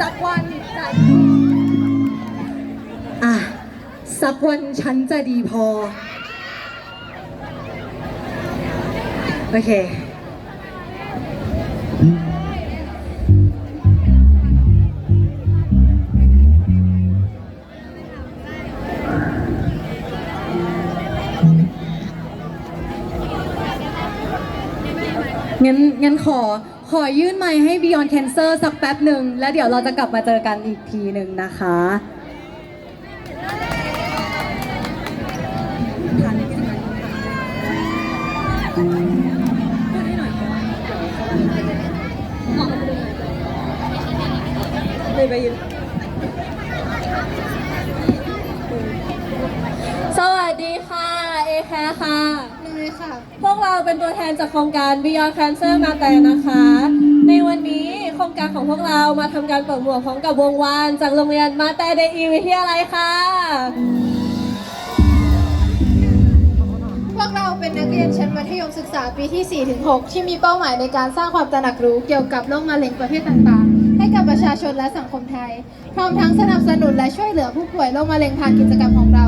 สักวันจะอะสักวันฉันจะดีพอ โอเค งั้นงั้นขอ ขอยื่นไมค์ให้ Beyond Cancer สักแป๊บหนึ่ง แล้วเดี๋ยวเราจะกลับมาเจอกันอีกทีหนึ่งนะคะสวัสดีค่ะ เอแคค่ะ ค่ะ พวกเราเป็นตัวแทนจากโครงการ Beyond Cancer มาแต่นะคะ ในวันนี้โครงการของพวกเรามาทำการเปิดหมวกพร้อมกับวงวาน จากโรงเรียนมาแต่เดอีวิทยาลัยค่ะ พวกเราเป็นนักเรียนชั้นมัธยมศึกษาปีที่ 4-6 ที่มีเป้าหมายในการสร้างความตระหนักรู้เกี่ยวกับโรคมะเร็งประเภทต่างๆ ให้กับประชาชนและสังคมไทย พร้อมทั้งสนับสนุนและช่วยเหลือผู้ป่วยโรคมะเร็งผ่านกิจกรรมของเรา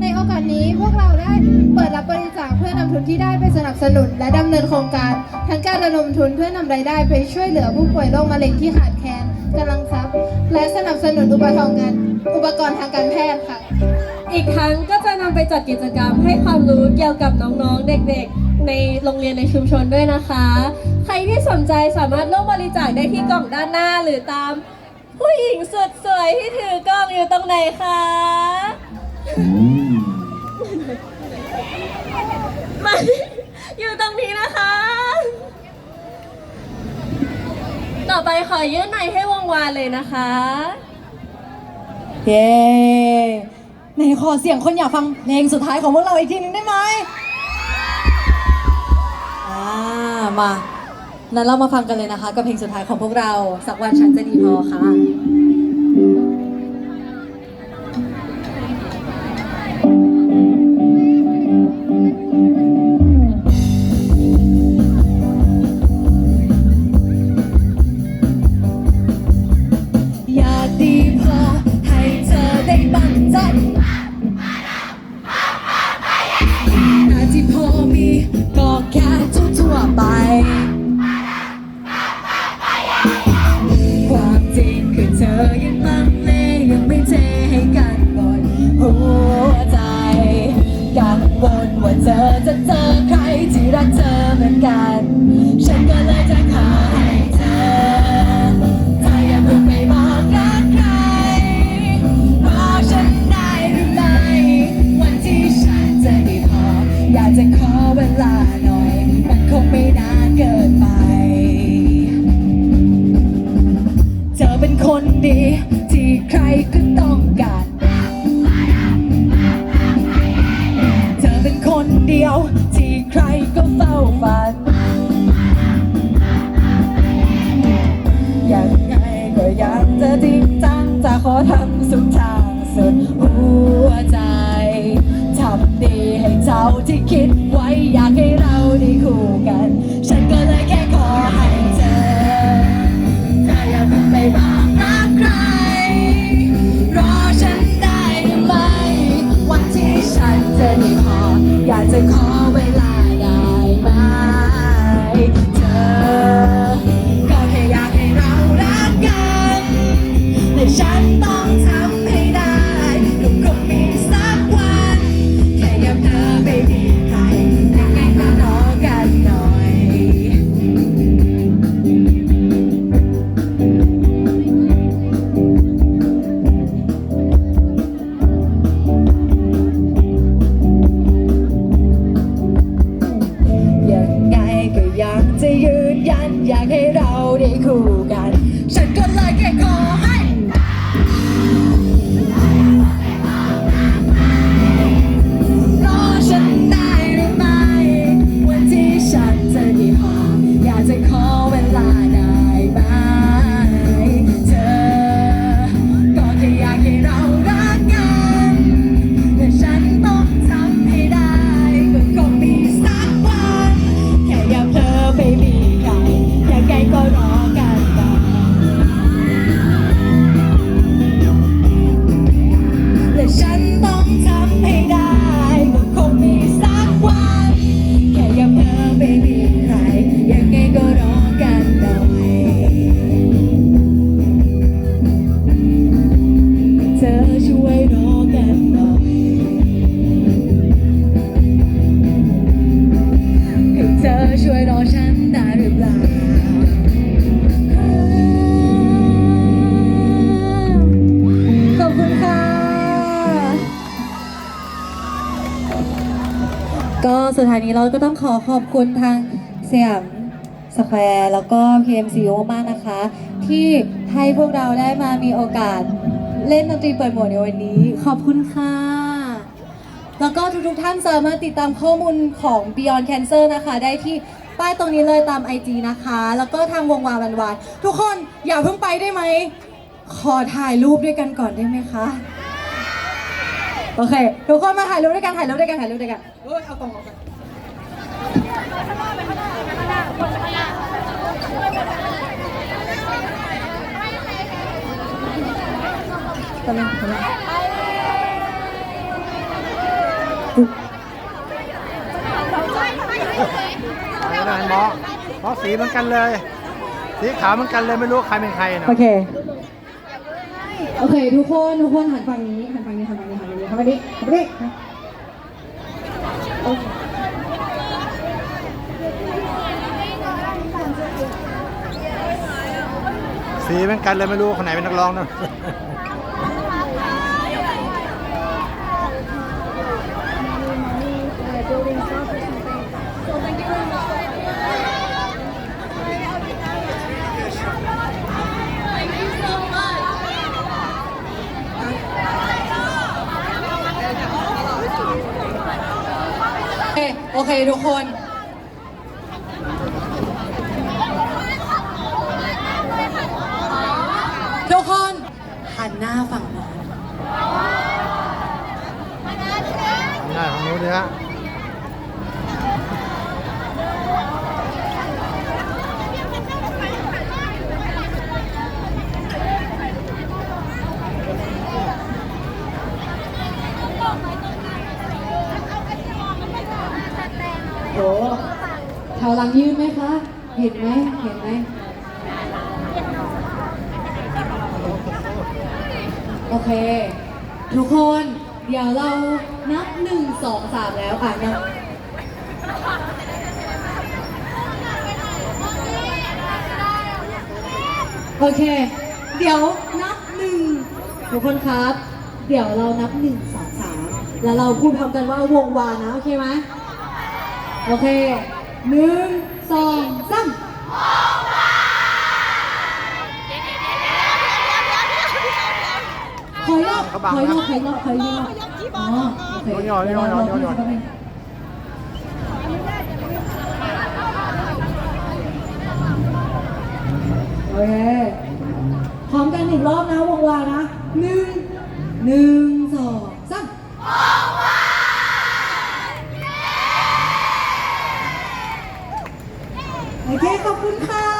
ในโอกาสนี้พวกเราได้ ปิดรับบริจาคเพื่อนำทุนที่ได้ไปสนับสนุน และดำเนินโครงการ ทั้งการระดมทุนเพื่อนำรายได้ไปช่วยเหลือผู้ป่วยโรคมะเร็งที่ขาดแคลนกำลังทรัพย์ และสนับสนุนอุปกรณ์งานอุปกรณ์ทางการแพทย์ค่ะ อีกทั้งก็จะนำไปจัดกิจกรรมให้ความรู้เกี่ยวกับน้องๆ เด็กๆ ในโรงเรียนในชุมชนด้วยนะคะ ใครที่สนใจสามารถร่วมบริจาคได้ที่กล่องด้านหน้าหรือตาม ผู้หญิงสุดสวยที่ถือกล้องอยู่ตรงไหนคะ มาอยู่ตรงนี้นะคะ ต่อไปขอยื่นไมค์ให้วงวานเลยนะคะ เย้ไหนขอเสียงคนอยากฟังเพลงสุดท้ายของพวกเราอีกทีหนึงได้ไหมอ่ามานั้นเรามาฟังกันเลยนะคะ กับเพลงสุดท้ายของพวกเรา สักวันฉันจะดีพอค่ะ คื อย ดท้ายนี้เราก็ต้องขอขอบคุณทางสยามสแควร์แล้วก็ PMCU มากนะคะ ที่ให้พวกเราได้มามีโอกาสเล่นดนตรีเปิดหมวกในวันนี้ ขอบคุณค่ะ แล้วก็ทุกๆท่านสามารถติดตามข้อมูลของ Beyond Cancer นะคะ ได้ที่ป้ายตรงนี้เลยตาม IG นะคะ แล้วก็ทางวงวานวันวานทุกคนอย่าเพิ่งไปได้ไหม ขอถ่ายรูปด้วยกันก่อนได้ไหมคะ โอเค ทุกคนมาถ่ายรูปด้วยกันถ่ายรูปด้วยกันถ่ายรูปด้วยกันเอ้ยเอากล่องออกก่อ นตอนนี้ตอนนี้ไม่ได้หมอหมอสีเหมือนกันเลย สีขาวเหมือนกันเลยไม่รู้ใครเป็นใครนะโอเค โอเคทุกคนทุกคนหันฝั่งนี้หันฝั่งนี้หันฝั่งนี้หันฝั่งนี้หันฝั่งนี้หันฝั่งนี้โอเคีเหมือนกันเลยไม่รู้คนไหนเป็นนักร้องนะโอเคโอเคทุกคน ทุกคน หันหน้าฝั่งโน้นหน้าของนู้นเลยฮะโหแถวหลังยืนไหมคะ เห็นไหม เห็นไหม โอเค ทุกคนเดี๋ยวเรานับหนึ่งสองสามแล้วอะนับโอเค เดี๋ยวนับหนึ่งทุกคนครับ เดี๋ยวเรานับหนึ่งสองสามแล้วเราพูดพร้อมกันว่าวงวานนะ โอเคไหมโอเคหนึ่งสองสาม เขาบังนะใครรอบใครรอบอ๋อโยนโยนโยนโยนโยโอเคพร้อมกันอีกรอบนะวงวานะหนึ่งหนึ่งสองสามโอเคขอบคุณค่ะ